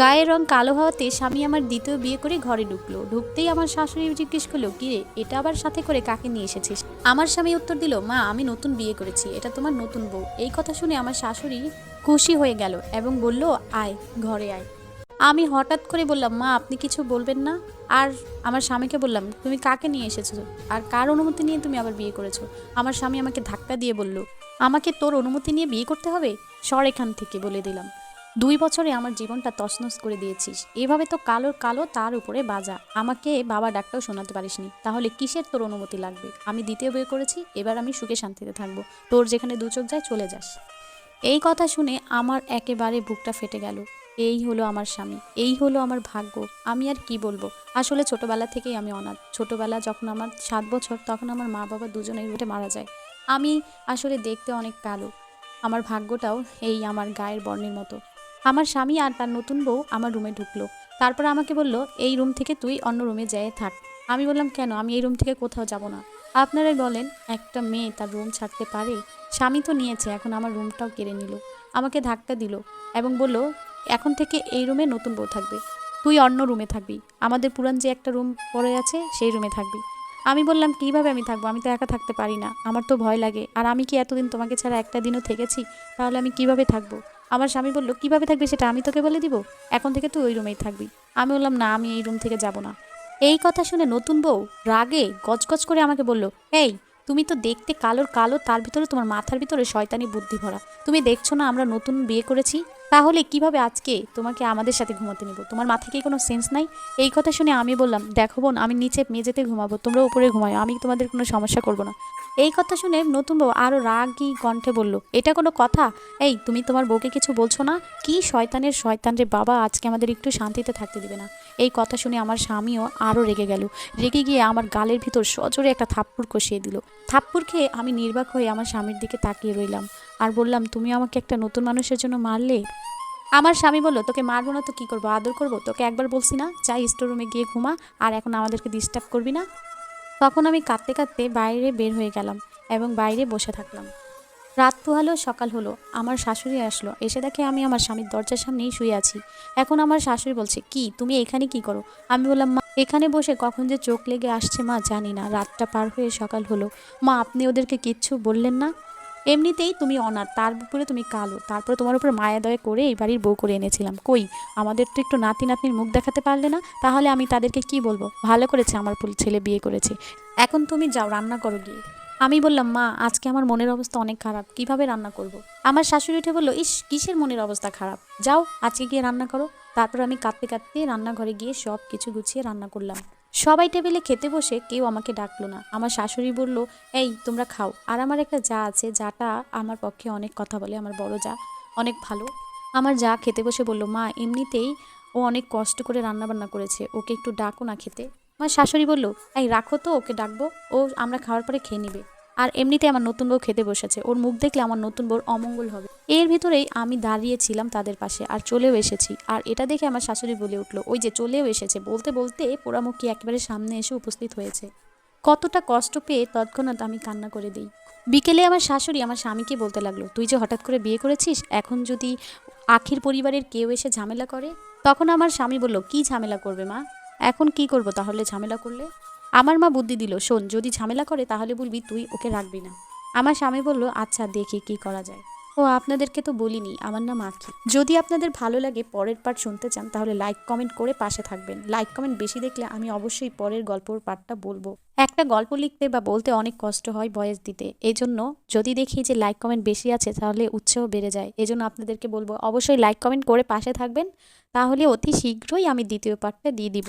গায়ের রং কালো হওয়াতে স্বামী আমার দ্বিতীয় বিয়ে করে ঘরে ঢুকলো। ঢুকতেই আমার শাশুড়ি জিজ্ঞেস করল কিরে এটা আবার সাথে করে কাকে নিয়ে এসেছিস? আমার স্বামী উত্তর দিল, মা, আমি নতুন বিয়ে করেছি, এটা তোমার নতুন বউ। এই কথা শুনে আমার শাশুড়ি খুশি হয়ে গেল এবং বলল, আয়, ঘরে আয়। আমি হঠাৎ করে বললাম, মা, আপনি কিছু বলবেন না? আর আমার স্বামীকে বললাম, তুমি কাকে নিয়ে এসেছ? আর কার অনুমতি নিয়ে তুমি আবার বিয়ে করেছ? আমার স্বামী আমাকে ধাক্কা দিয়ে বলল, আমাকে তোর অনুমতি নিয়ে বিয়ে করতে হবে? সর এখান থেকে, বলে দিলাম। দুই বছরে আমার জীবনটা তছনছ করে দিয়েছিস। এভাবে তো কালোর কালো তার উপরে বাজা। আমাকে বাবা ডাকটাও শোনাতে পারিসনি। তাহলে কিসের তোর অনুমতি লাগবে? আমি দ্বিতীয় বিয়ে করেছি, এবার আমি সুখে শান্তিতে থাকব। তোর যেখানে দু চোখ যায় চলে যাস। এই কথা শুনে আমার একেবারে বুকটা ফেটে গেল। এই হলো আমার স্বামী। এই হলো আমার ভাগ্য। আমি আর কি বলব? আসলে ছোটবেলা থেকেই আমি অনাথ। ছোটবেলা যখন আমার সাত বছর, তখন আমার মা বাবা দুজনেই উঠে মারা যায়। আমি আসলে দেখতে অনেক কালো। আমার ভাগ্যটাও এই আমার গায়ের বর্ণের মতো। আমার স্বামী আর তার নতুন বউ আমার রুমে ঢুকলো। তারপর আমাকে বলল, এই রুম থেকে তুই অন্য রুমে যেয়ে থাক। আমি বললাম, কেন? আমি এই রুম থেকে কোথাও যাব না। আপনারাই বলেন, একটা মেয়ে তার রুম ছাড়তে পারে? স্বামী তো নিয়েছে, এখন আমার রুমটাও কেড়ে নিল। আমাকে ধাক্কা দিল এবং বলল, এখন থেকে এই রুমে নতুন বউ থাকবে। তুই অন্য রুমে থাকবি। আমাদের পুরান যে একটা রুম পড়ে আছে, সেই রুমে থাকবি। আমি বললাম, কীভাবে আমি থাকব? আমি তো একা থাকতে পারি না। আমার তো ভয় লাগে। আর আমি কি এতদিন তোমাকে ছাড়া একটা দিনও থেকেছি? তাহলে আমি কীভাবে থাকব? আমার স্বামী বলল, কীভাবে থাকবে সেটা আমি তোকে বলে দিব? এখন থেকে তুই ওই রুমেই থাকবি। আমি বললাম, না, আমি এই রুম থেকে যাব না। এই কথা শুনে নতুন বউ রাগে গজগজ করে আমাকে বলল, এই, তুমি তো দেখতে কালোর কালো, তার ভিতরে তোমার মাথার ভিতরে শয়তানি বুদ্ধি ভরা। তুমি দেখছ না আমরা নতুন বিয়ে করেছি? তাহলে কীভাবে আজকে তোমাকে আমাদের সাথে ঘুমাতে নিব? তোমার মাথায় কি কোনো সেন্স নাই? এই কথা শুনে আমি বললাম, দেখো বোন, আমি নিচে মেঝেতে ঘুমাবো, তোমরা উপরে ঘুমাও আমি তোমাদের কোনো সমস্যা করব না। এই কথা শুনে নতুন বউ আরও রাগি কণ্ঠে বলল, এটা কোনো কথা? এই, তুমি তোমার বউকে কিছু বলছো না? কি শয়তানের শয়তান রে বাবা, আজকে আমাদের একটু শান্তিতে থাকতে দিবে না? এই কথা শুনে আমার স্বামীও আরও রেগে গেল। রেগে গিয়ে আমার গালের ভিতর সজোরে একটা থাপ্পড় কষিয়ে দিল। থাপ্পড় খেয়ে আমি নির্বাক হয়ে আমার স্বামীর দিকে তাকিয়ে রইলাম আর বললাম, তুমি আমাকে একটা নতুন মানুষের জন্য মারলে? আমার স্বামী বলল, তোকে মারবো না তো কী করব? আদর করব? তোকে একবার বলছি না যাই স্টোর রুমে গিয়ে ঘুমা আর এখন আমাদেরকে ডিস্টার্ব করবি না? তখন আমি কাঁদতে কাঁদতে বাইরে বের হয়ে গেলাম এবং বাইরে বসে থাকলাম। রাত পোহালো, সকাল হলো। আমার শাশুড়ি আসলো। এসে দেখে আমি আমার স্বামীর দরজার সামনেই শুয়ে আছি। এখন আমার শাশুড়ি বলছে, কি? তুমি এখানে কি করো? আমি বললাম, মা, এখানে বসে কখন যে চোখ লেগে আসছে মা, জানি না। রাতটা পার হয়ে সকাল হলো। মা, আপনি ওদেরকে কিচ্ছু বললেন না? এমনিতেই তুমি অনাথ, তার উপরে তুমি কালো। তারপরে তোমার উপর মায়া দয়া করে এই বাড়ির বউ করে এনেছিলাম। কই? আমাদের তো একটু নাতি নাতনির মুখ দেখাতে পারলে না? তাহলে আমি তাদেরকে কি বলব? ভালো করেছে আমার ছেলে বিয়ে করেছে। এখন তুমি যাও, রান্না করো গিয়ে। আমি বললাম, মা, আজকে আমার মনের অবস্থা অনেক খারাপ। কীভাবে রান্না করব। আমার শাশুড়ি উঠে বলল, ইস, কিসের মনের অবস্থা খারাপ? যাও, আজকে গিয়ে রান্না করো। তারপর আমি কাঁদতে কাঁদতে রান্নাঘরে গিয়ে সব কিছু গুছিয়ে রান্না করলাম। সবাই টেবিলে খেতে বসে কেউ আমাকে ডাকলো না। আমার শাশুড়ি বলল, এই, তোমরা খাও। আর আমার একটা যা আছে, যাটা আমার পক্ষে অনেক কথা বলে, আমার বড় যা অনেক ভালো। আমার যা খেতে বসে বলল, মা, এমনিতেই ও অনেক কষ্ট করে রান্না বান্না করেছে, ওকে একটু ডাকো না খেতে। আমার শাশুড়ি বলল, এই, রাখো তো, ওকে ডাকবো। ও আমরা খাওয়ার পরে খেয়ে নিবে। আর এমনিতে আমার নতুন বউ খেতে বসেছে। ওর মুখ দেখলে আমার নতুন বউর অমঙ্গল হবে। এর ভিতরেই আমি দাঁড়িয়েছিলাম তাদের পাশে আর চলেও এসেছি। আর এটা দেখে আমার শাশুড়ি বলে উঠল, ওই যে চলেও এসেছে। বলতে বলতে পোড়ামুখী একেবারে সামনে এসে উপস্থিত হয়েছে। কতটা কষ্ট পেয়ে তৎক্ষণাৎ আমি কান্না করে দিই। বিকেলে আমার শাশুড়ি আমার স্বামীকে বলতে লাগল, তুই যে হঠাৎ করে বিয়ে করেছিস, এখন যদি আখির পরিবারের কেউ এসে ঝামেলা করে? তখন আমার স্বামী বলল, কি ঝামেলা করবে মা? এখন কি করব তাহলে ঝামেলা করলে? আমার মা বুদ্ধি দিল, শোন, যদি ঝামেলা করে তাহলে বলবি তুই ওকে রাখবি না। আমার স্বামী বলল আচ্ছা দেখি কি করা যায়। ও, আপনাদেরকে তো বলিনি, আমার নাম আখি। যদি আপনাদের ভালো লাগে পরের পার্ট শুনতে চান, তাহলে লাইক, কমেন্ট করে পাশে থাকবেন। লাইক, কমেন্ট বেশি দেখলে আমি অবশ্যই পরের গল্পর পার্টটা বলব। একটা গল্প লিখতে বা বলতে অনেক কষ্ট হয় বয়স দিতে। এই জন্য যদি দেখি যে লাইক, কমেন্ট বেশি আছে, তাহলে উৎসাহ বেড়ে যায়। এই জন্য আপনাদেরকে বলব, অবশ্যই লাইক, কমেন্ট করে পাশে থাকবেন। তাহলে অতি শীঘ্রই আমি দ্বিতীয় পার্টটা দিয়ে দিব।